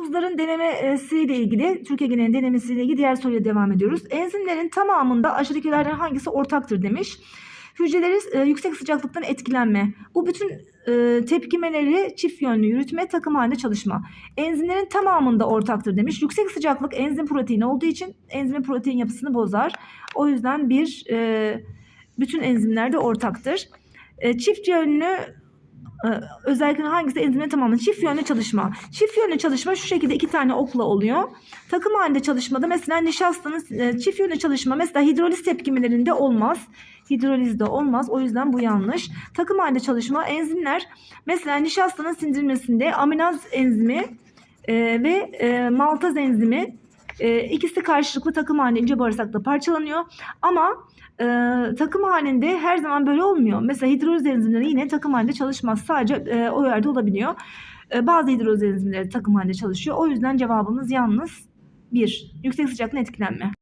Kuzların denemesiyle ilgili, Türkiye genelinin denemesiyle ilgili diğer soruya devam ediyoruz. Enzimlerin tamamında aşağıdakilerden hangisi ortaktır demiş. Hücreleri e, yüksek sıcaklıktan etkilenme. Bu bütün e, tepkimeleri çift yönlü yürütme, takım halinde çalışma. Enzimlerin tamamında ortaktır demiş. Yüksek sıcaklık enzim proteini olduğu için enzimin protein yapısını bozar. O yüzden bir e, bütün enzimlerde ortaktır. E, çift yönlü e, özellikle hangisi enzimin tamamı? Çift yönlü çalışma. Çift yönlü çalışma şu şekilde iki tane okla oluyor. Takım halinde çalışmada mesela nişastanın e, çift yönlü çalışma mesela hidroliz tepkimelerinde olmaz. Hidrolizde olmaz. O yüzden bu yanlış. Takım halinde çalışma enzimler mesela nişastanın sindirilmesinde aminaz enzimi e, ve e, maltaz enzimi e, ikisi karşılıklı takım halinde bağırsakta parçalanıyor. Ama e, takım halinde her zaman böyle olmuyor. Mesela hidroliz enzimleri yine takım halinde çalışmaz. Sadece e, o yerde olabiliyor. E, bazı hidroliz enzimleri takım halinde çalışıyor. O yüzden cevabımız yalnız 1. Yüksek sıcaklıktan etkilenme.